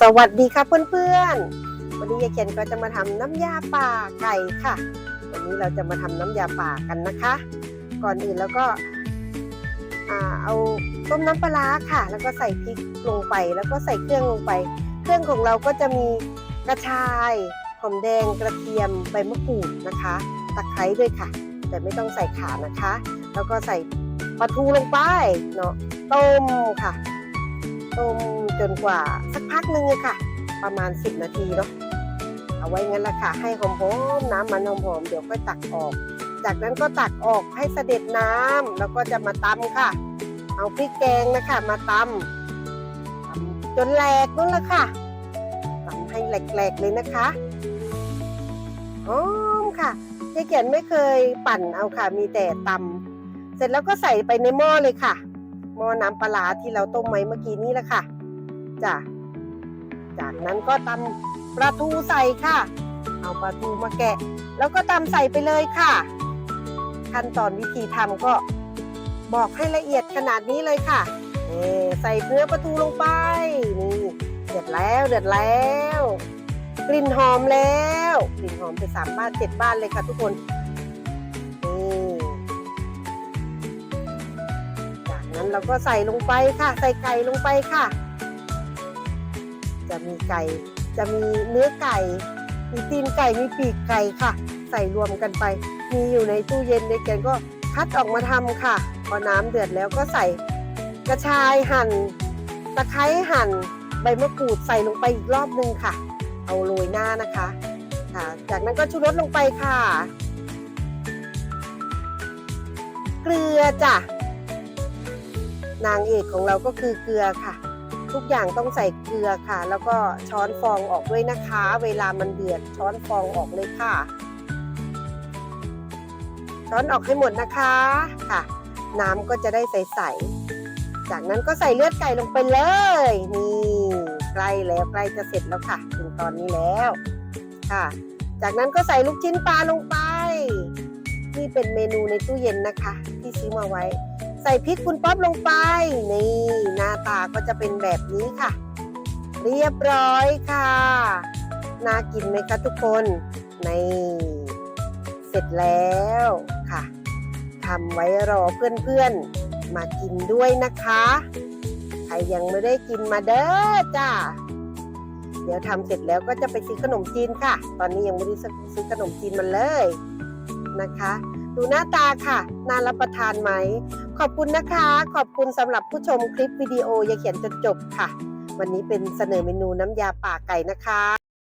สวัสดีค่ะเพื่อนๆ วันนี้ยายเขียนก็จะมาทำน้ำยาป่าไก่ค่ะ วันนี้เราจะมาทำน้ำยาป่ากันนะคะ ก่อนอื่นแล้วก็เอาต้มน้ำปลาร้าค่ะ แล้วก็ใส่พริกลงไป แล้วก็ใส่เครื่องลงไป เครื่องของเราก็จะมีกระชายหอมแดงกระเทียมใบมะกรูดนะคะตะไคร้ด้วยค่ะ แต่ไม่ต้องใส่ขานะคะ แล้วก็ใส่ปลาทูลงไปเนาะต้มค่ะ ต้มจนกว่าสักพักหนึงค่ะ ประมาณ 10 นาทีเนาะเอาไว้งั้นละค่ะ ให้หอมๆน้ำมันหอมๆเดี๋ยวค่อยตักออก จากนั้นก็ตักออกให้เสด็จน้ำแล้วก็จะมาตำค่ะ เอาพริกแกงนะคะมาตำตำจนแหลกนั่นละค่ะตำให้แหลกๆเลยนะคะหอมค่ะยายเขียนไม่เคยปั่นเอาค่ะ มีแต่ตำเสร็จแล้วก็ใส่ไปในหม้อเลยค่ะ หม้อน้ำปลาที่เราต้มไว้เมื่อกี้นี้แหละค่ะจ้ะจากนั้นก็ตำปลาทูใส่ค่ะ เอาปลาทูมาแกะ แล้วก็ตำใส่ไปเลยค่ะ ขั้นตอนวิธีทำก็บอกให้ละเอียดขนาดนี้เลยค่ะเอใส่เนื้อปลาทูลงไปนี่เดือดแล้วเดือดแล้ว กลิ่นหอมแล้ว กลิ่นหอมไปสามบ้านเจ็ดบ้านเลยค่ะทุกคน นั้นเราก็ใส่ลงไปค่ะ ใส่ไก่ลงไปค่ะ จะมีไก่ จะมีเนื้อไก่ มีตีนไก่ มีปีกไก่ค่ะ ใส่รวมกันไป มีอยู่ในตู้เย็นในแกนก็คัดออกมาทำค่ะ พอน้ำเดือดแล้วก็ใส่กระชายหั่น ตะไคร้หั่น ใบมะกรูดใส่ลงไปอีกรอบนึงค่ะ เอาโรยหน้านะคะค่ะ จากนั้นก็ชูรสลงไปค่ะ เกลือจ้ะ นางเอกของเราก็คือเกลือค่ะ ทุกอย่างต้องใส่เกลือค่ะ แล้วก็ช้อนฟองออกด้วยนะคะ เวลามันเดือดช้อนฟองออกเลยค่ะ ช้อนออกให้หมดนะคะค่ะ น้ำก็จะได้ใสๆจากนั้นก็ใส่เลือดไก่ลงไปเลยนี่ใกล้แล้วใกล้จะเสร็จแล้วค่ะ ถึงตอนนี้แล้วค่ะ จากนั้นก็ใส่ลูกชิ้นปลาลงไปนี่เป็นเมนูในตู้เย็นนะคะ ที่ซื้อมาไว้ ใส่พริกคุณป๊อปลงไป นี่หน้าตาก็จะเป็นแบบนี้ค่ะ เรียบร้อยค่ะน่ากินไหมคะทุกคนนี่เสร็จแล้วค่ะทำไว้รอเพื่อนๆ มากินด้วยนะคะ ใครยังไม่ได้กินมาเด้อจ้าเดี๋ยวทำเสร็จแล้วก็จะไปซื้อขนมจีนค่ะ ตอนนี้ยังไม่ได้ซื้อขนมจีนมาเลยนะคะ ดูหน้าตาค่ะ น่ารับประทานไหม ขอบคุณนะคะ ขอบคุณสำหรับผู้ชมคลิปวิดีโออย่าเขียนจนจบค่ะ วันนี้เป็นเสนอเมนูน้ำยาป่าไก่นะคะ